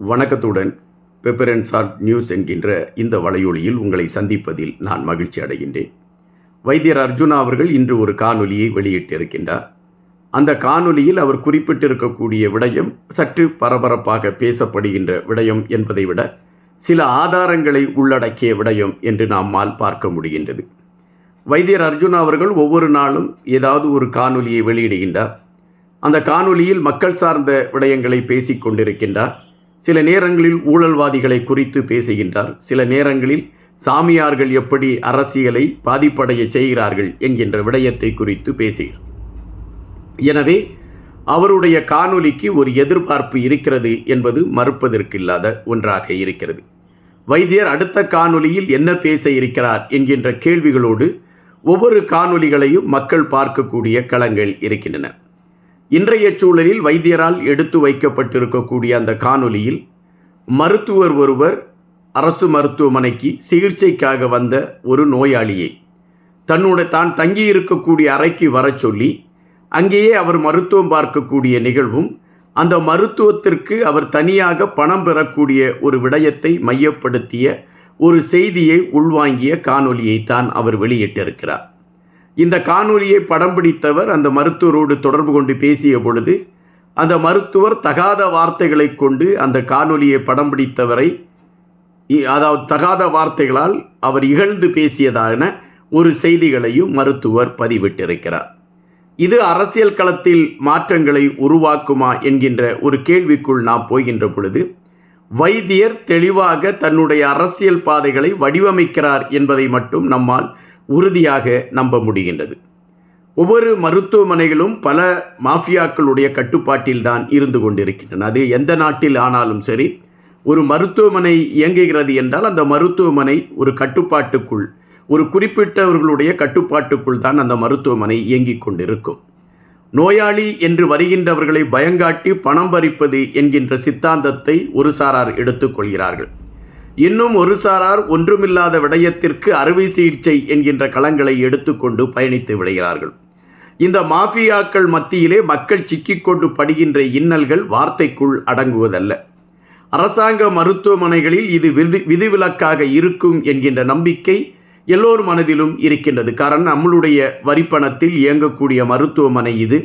வணக்கத்துடன் pepper and salt news என்கின்ற இந்த வலையொலியில் உங்களை சந்திப்பதில் நான் மகிழ்ச்சி அடைகின்றேன். வைத்தியர் அர்ஜுனா அவர்கள் இன்று ஒரு காணொலியை வெளியிட்டிருக்கின்றார். அந்த காணொலியில் அவர் குறிப்பிட்டிருக்கக்கூடிய விடயம் சற்று பரபரப்பாக பேசப்படுகின்ற விடயம் என்பதை விட சில ஆதாரங்களை உள்ளடக்கிய விடயம் என்று நம்மால் பார்க்க முடிகின்றது. வைத்தியர் அர்ஜுனா அவர்கள் ஒவ்வொரு நாளும் ஏதாவது ஒரு காணொலியை வெளியிடுகின்றார். அந்த காணொலியில் மக்கள் சார்ந்த விடயங்களை பேசிக் கொண்டிருக்கின்றார் சில நேரங்களில் ஊழல்வாதிகளை குறித்து பேசுகின்றார். சில நேரங்களில் சாமியார்கள் எப்படி அரசியலை பாதிப்படைய செய்கிறார்கள் என்கின்ற விடயத்தை குறித்து பேசுகிறார். எனவே அவருடைய காணொலிக்கு ஒரு எதிர்பார்ப்பு இருக்கிறது என்பது மறுப்பதற்கில்லாத ஒன்றாக இருக்கிறது. வைத்தியர் அடுத்த காணொலியில் என்ன பேச இருக்கிறார் என்கின்ற கேள்விகளோடு ஒவ்வொரு காணொலிகளையும் மக்கள் பார்க்கக்கூடிய களங்கள் இருக்கின்றன. இன்றைய சூழலில் வைத்தியரால் எடுத்து வைக்கப்பட்டிருக்கக்கூடிய அந்த காணொலியில் மருத்துவர் ஒருவர் அரசு மருத்துவமனைக்கு சிகிச்சைக்காக வந்த ஒரு நோயாளியை தன்னுடைய தான் தங்கியிருக்கக்கூடிய அறைக்கு வரச் சொல்லி அங்கேயே அவர் மருத்துவம் பார்க்கக்கூடிய நிகழ்வும் அந்த மருத்துவத்திற்கு அவர் தனியாக பணம் பெறக்கூடிய ஒரு விடயத்தை மையப்படுத்திய ஒரு செய்தியை உள்வாங்கிய காணொலியை தான் அவர் வெளியிட்டிருக்கிறார். இந்த காணொலியை படம் பிடித்தவர் அந்த மருத்துவரோடு தொடர்பு கொண்டு பேசிய பொழுது அந்த மருத்துவர் தகாத வார்த்தைகளை கொண்டு அந்த காணொலியை படம் பிடித்தவரை அதாவது தகாத வார்த்தைகளால் அவர் இகழ்ந்து பேசியதான ஒரு செய்திகளையும் மருத்துவர் பதிவிட்டிருக்கிறார். இது அரசியல் களத்தில் மாற்றங்களை உருவாக்குமா என்கின்ற ஒரு கேள்விக்குள் நாம் போகின்ற பொழுது வைத்தியர் தெளிவாக தன்னுடைய அரசியல் பாதைகளை வடிவமைக்கிறார் என்பதை மட்டும் நம்மால் உறுதியாக நம்ப முடிகின்றது. ஒவ்வொரு மருத்துவமனைகளும் பல மாஃபியாக்களுடைய கட்டுப்பாட்டில் தான் இருந்து கொண்டிருக்கின்றன. அது எந்த நாட்டில் ஆனாலும் சரி ஒரு மருத்துவமனை இயங்குகிறது என்றால் அந்த மருத்துவமனை ஒரு கட்டுப்பாட்டுக்குள் ஒரு குறிப்பிட்டவர்களுடைய கட்டுப்பாட்டுக்குள் தான் அந்த மருத்துவமனை இயங்கிக் கொண்டிருக்கும். நோயாளி என்று வருகின்றவர்களை பயங்காட்டி பணம் பறிப்பது என்கின்ற சித்தாந்தத்தை ஒரு சாரார் எடுத்துக்கொள்கிறார்கள் இன்னும் ஒரு சாரார் ஒன்றுமில்லாத விடயத்திற்கு அறுவை சிகிச்சை என்கின்ற களங்களை எடுத்துக்கொண்டு பயணித்து விடுகிறார்கள். இந்த மாஃபியாக்கள் மத்தியிலே மக்கள் சிக்கிக்கொண்டு படுகின்ற இன்னல்கள் வார்த்தைக்குள் அடங்குவதல்ல. அரசாங்க மருத்துவமனைகளில் இது விதி விதிவிலக்காக இருக்கும் என்கின்ற நம்பிக்கை எல்லோர் மனதிலும் இருக்கின்றது. காரணம் நம்மளுடைய வரிப்பணத்தில் இயங்கக்கூடிய மருத்துவமனை இது.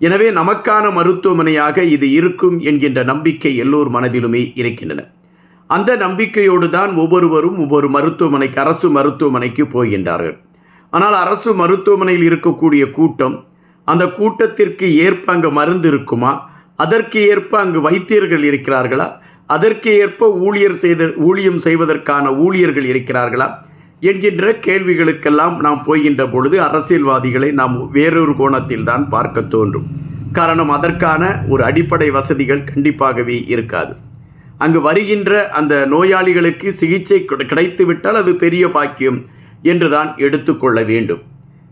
எனவே நமக்கான மருத்துவமனையாக இது இருக்கும் என்கின்ற நம்பிக்கை எல்லோர் மனதிலுமே இருக்கின்றன. அந்த நம்பிக்கையோடு தான் ஒவ்வொருவரும் ஒவ்வொரு மருத்துவமனைக்கு அரசு மருத்துவமனைக்கு போகின்றார்கள். ஆனால் அரசு மருத்துவமனையில் இருக்கக்கூடிய கூட்டம் அந்த கூட்டத்திற்கு ஏற்ப அங்கே மருந்து இருக்குமா? அதற்கு ஏற்ப அங்கு வைத்தியர்கள் இருக்கிறார்களா? அதற்கு ஏற்ப ஊழியர் செய்த ஊழியம் செய்வதற்கான ஊழியர்கள் இருக்கிறார்களா? என்கின்ற கேள்விகளுக்கெல்லாம் நாம் போகின்ற பொழுது அரசியல்வாதிகளை நாம் வேறொரு கோணத்தில் தான் பார்க்க தோன்றும். காரணம் அதற்கான ஒரு அடிப்படை வசதிகள் கண்டிப்பாகவே இருக்காது. அங்கு வருகின்ற அந்த நோயாளிகளுக்கு சிகிச்சை கிடைத்துவிட்டால் அது பெரிய பாக்கியம் என்றுதான் எடுத்துக்கொள்ள வேண்டும்.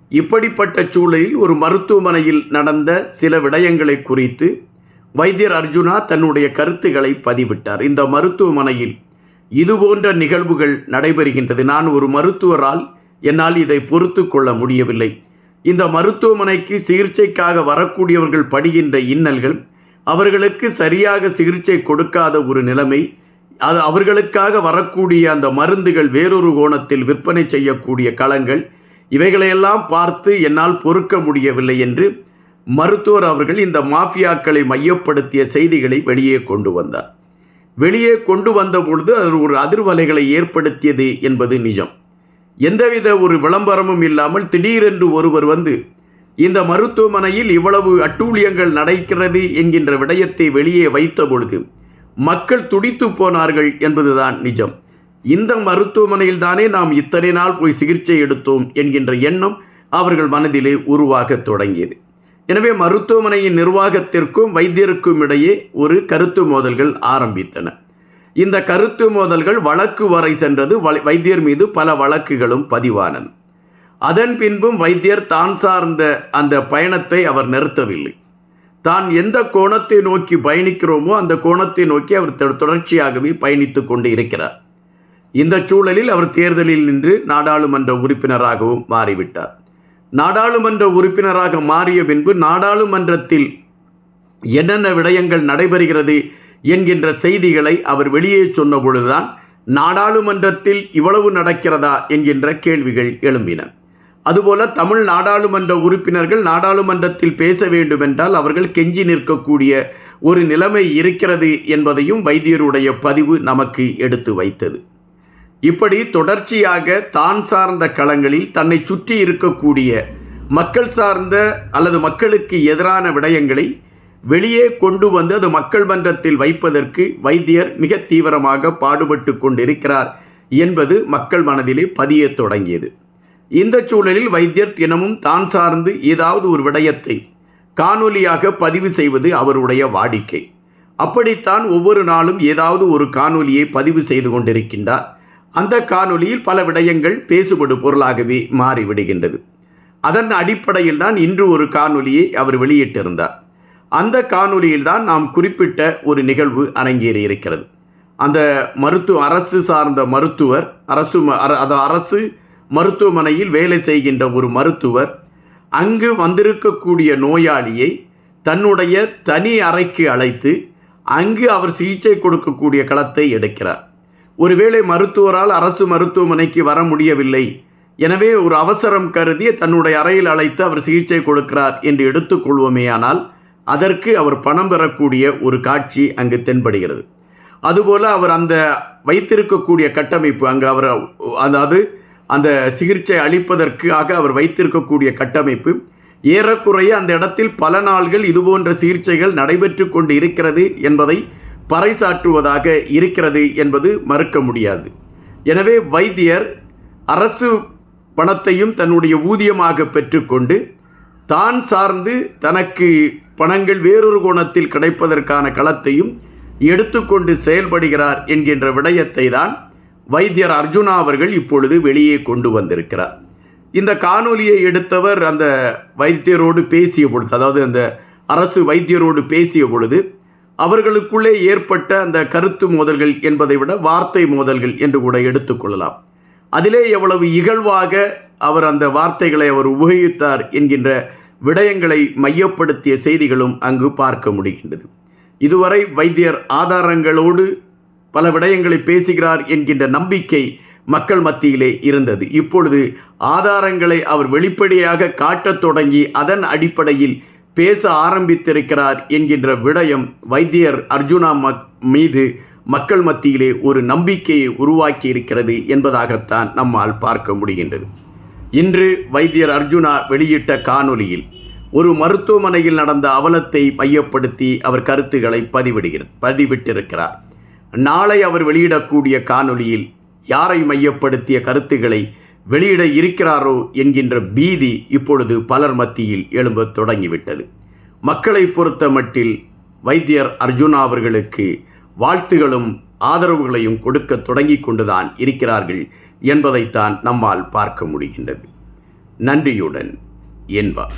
இப்படிப்பட்ட சூழலில் ஒரு மருத்துவமனையில் நடந்த சில விடயங்களை குறித்து வைத்தியர் அர்ஜுனா தன்னுடைய கருத்துக்களை பதிவிட்டார். இந்த மருத்துவமனையில் இதுபோன்ற நிகழ்வுகள் நடைபெறுகின்றது. நான் ஒரு மருத்துவரால் என்னால் இதை பொறுத்து கொள்ள முடியவில்லை. இந்த மருத்துவமனைக்கு சிகிச்சைக்காக வரக்கூடியவர்கள் படுகின்ற இன்னல்கள் அவர்களுக்கு சரியாக சிகிச்சை கொடுக்காத ஒரு நிலைமை அது அவர்களுக்காக வரக்கூடிய அந்த மருந்துகள் வேறொரு கோணத்தில் விற்பனை செய்யக்கூடிய களங்கள் இவைகளையெல்லாம் பார்த்து என்னால் பொறுக்க முடியவில்லை என்று மருத்துவர் அவர்கள் இந்த மாஃபியாக்களை மையப்படுத்திய செய்திகளை வெளியே கொண்டு வந்தார். வெளியே கொண்டு வந்த பொழுது அது ஒரு அதிர்வலைகளை ஏற்படுத்தியது என்பது நிஜம். எந்தவித ஒரு விளம்பரமும் இல்லாமல் திடீரென்று ஒருவர் வந்து இந்த மருத்துவமனையில் இவ்வளவு அட்டூழியங்கள் நடக்கிறது என்கின்ற விடயத்தை வெளியே வைத்த பொழுது மக்கள் துடித்து போனார்கள் என்பதுதான் நிஜம். இந்த மருத்துவமனையில் தானே நாம் இத்தனை நாள் போய் சிகிச்சை எடுத்தோம் என்கின்ற எண்ணம் அவர்கள் மனதிலே உருவாகத் தொடங்கியது. எனவே மருத்துவமனையின் நிர்வாகத்திற்கும் வைத்தியருக்கும் இடையே ஒரு கருத்து மோதல்கள் ஆரம்பித்தன. இந்த கருத்து மோதல்கள் வழக்கு வரை சென்றது வைத்தியர் மீது பல வழக்குகளும் பதிவானன. அதன் பின்பும் வைத்தியர் தான் சார்ந்த அந்த பயணத்தை அவர் நிறுத்தவில்லை. தான் எந்த கோணத்தை நோக்கி பயணிக்கிறோமோ அந்த கோணத்தை நோக்கி அவர் தொடர்ச்சியாகவே பயணித்து கொண்டு இருக்கிறார் இந்த சூழலில் அவர் தேர்தலில் நின்று நாடாளுமன்ற உறுப்பினராகவும் மாறிவிட்டார். நாடாளுமன்ற உறுப்பினராக மாறிய பின்பு நாடாளுமன்றத்தில் என்னென்ன விடயங்கள் நடைபெறுகிறது என்கின்ற செய்திகளை அவர் வெளியே சொன்ன பொழுதுதான் நாடாளுமன்றத்தில் இவ்வளவு நடக்கிறதா என்கின்ற கேள்விகள் எழும்பின. அதுபோல தமிழ் நாடாளுமன்ற உறுப்பினர்கள் நாடாளுமன்றத்தில் பேச வேண்டுமென்றால் அவர்கள் கெஞ்சி நிற்கக்கூடிய ஒரு நிலைமை இருக்கிறது என்பதையும் வைத்தியருடைய பதிவு நமக்கு எடுத்து வைத்தது. இப்படி தொடர்ச்சியாக தான் சார்ந்த களங்களில் தன்னை சுற்றி இருக்கக்கூடிய மக்கள் சார்ந்த அல்லது மக்களுக்கு எதிரான விடயங்களை வெளியே கொண்டு வந்து அது மக்கள் மன்றத்தில் வைப்பதற்கு வைத்தியர் மிக தீவிரமாக பாடுபட்டு கொண்டிருக்கிறார் என்பது மக்கள் மனதிலே பதியத் தொடங்கியது. இந்த சூழலில் வைத்தியர் தினமும் தான் சார்ந்து ஏதாவது ஒரு விடயத்தை காணொலியாக பதிவு செய்வது அவருடைய வாடிக்கை. அப்படித்தான் ஒவ்வொரு நாளும் ஏதாவது ஒரு காணொலியை பதிவு செய்து கொண்டிருக்கின்றார். அந்த காணொலியில் பல விடயங்கள் பேசுபடு பொருளாகவே மாறிவிடுகின்றது. அதன் அடிப்படையில் தான் இன்று ஒரு காணொலியை அவர் வெளியிட்டிருந்தார். அந்த காணொலியில் தான் நாம் குறிப்பிட்ட ஒரு நிகழ்வு அரங்கேறி இருக்கிறது. அந்த மருத்துவ அரசு சார்ந்த மருத்துவர் அரசு ம- அர- அது அரசு மருத்துவமனையில் வேலை செய்கின்ற ஒரு மருத்துவர் அங்கு வந்திருக்கக்கூடிய நோயாளியை தன்னுடைய தனி அறைக்கு அழைத்து அங்கு அவர் சிகிச்சை கொடுக்கக்கூடிய களத்தை எடுக்கிறார். ஒருவேளை மருத்துவரால் அரசு மருத்துவமனைக்கு வர முடியவில்லை. எனவே ஒரு அவசரம் கருதி தன்னுடைய அறையில் அழைத்து அவர் சிகிச்சை கொடுக்கிறார் என்று எடுத்துக்கொள்வோமேயானால் அதற்கு அவர் பணம் பெறக்கூடிய ஒரு காட்சி அங்கு தென்படுகிறது. அதுபோல் அவர் அந்த வைத்திருக்கக்கூடிய கட்டமைப்பு அங்கு அவர் அதாவது அந்த சிகிச்சை அளிப்பதற்காக அவர் வைத்திருக்கக்கூடிய கட்டமைப்பு. ஏறக்குறைய அந்த இடத்தில் பல நாள்கள் இதுபோன்ற சிகிச்சைகள் நடைபெற்று கொண்டு இருக்கிறது என்பதை பறைசாற்றுவதாக இருக்கிறது என்பது மறுக்க முடியாது. எனவே வைத்தியர் அரசு பணத்தையும் தன்னுடைய ஊதியமாக பெற்றுக்கொண்டு தான் சார்ந்து தனக்கு பணங்கள் வேறொரு கோணத்தில் கிடைப்பதற்கான களத்தையும் எடுத்துக்கொண்டு செயல்படுகிறார் என்கின்ற விடயத்தை தான் வைத்தியர் அர்ஜுனா அவர்கள் இப்பொழுது வெளியே கொண்டு வந்திருக்கிறார். இந்த காணொலியை எடுத்தவர் அந்த வைத்தியரோடு பேசிய பொழுது அதாவது அந்த அரசு வைத்தியரோடு பேசிய பொழுது அவர்களுக்குள்ளே ஏற்பட்ட அந்த கருத்து மோதல்கள் என்பதை விட வார்த்தை மோதல்கள் என்று கூட எடுத்துக்கொள்ளலாம் அதிலே எவ்வளவு இகழ்வாக அவர் அந்த வார்த்தைகளை அவர் உபயோகித்தார் என்கின்ற விடயங்களை மையப்படுத்திய செய்திகளும் அங்கு பார்க்க முடிகின்றது. இதுவரை வைத்தியர் ஆதாரங்களோடு பல விடயங்களை பேசுகிறார் என்கின்ற நம்பிக்கை மக்கள் மத்தியிலே இருந்தது. இப்பொழுது ஆதாரங்களை அவர் வெளிப்படையாக காட்டத் தொடங்கி அதன் அடிப்படையில் பேச ஆரம்பித்திருக்கிறார் என்கின்ற விடயம் வைத்தியர் அர்ஜுனா மக் மீது மக்கள் மத்தியிலே ஒரு நம்பிக்கையை உருவாக்கி இருக்கிறது என்பதாகத்தான் நம்மால் பார்க்க முடிகின்றது. இன்று வைத்தியர் அர்ஜுனா வெளியிட்ட காணொலியில் ஒரு மருத்துவமனையில் நடந்த அவலத்தை மையப்படுத்தி அவர் கருத்துக்களை பதிவிடுகிறார் பதிவிட்டிருக்கிறார். நாளை அவர் வெளியிடக்கூடிய காணொளியில் யாரை மையப்படுத்திய கருத்துக்களை வெளியிட இருக்கிறாரோ என்கின்ற பீதி இப்பொழுது பலர் மத்தியில் எழும்பத் தொடங்கிவிட்டது. மக்களை பொறுத்த மட்டில் வைத்தியர் அர்ஜுனா அவர்களுக்கு வாழ்த்துகளும் ஆதரவுகளையும் கொடுக்க தொடங்கிக் கொண்டுதான் இருக்கிறார்கள் என்பதைத்தான் நம்மால் பார்க்க முடிகின்றது. நன்றியுடன் என்பார்.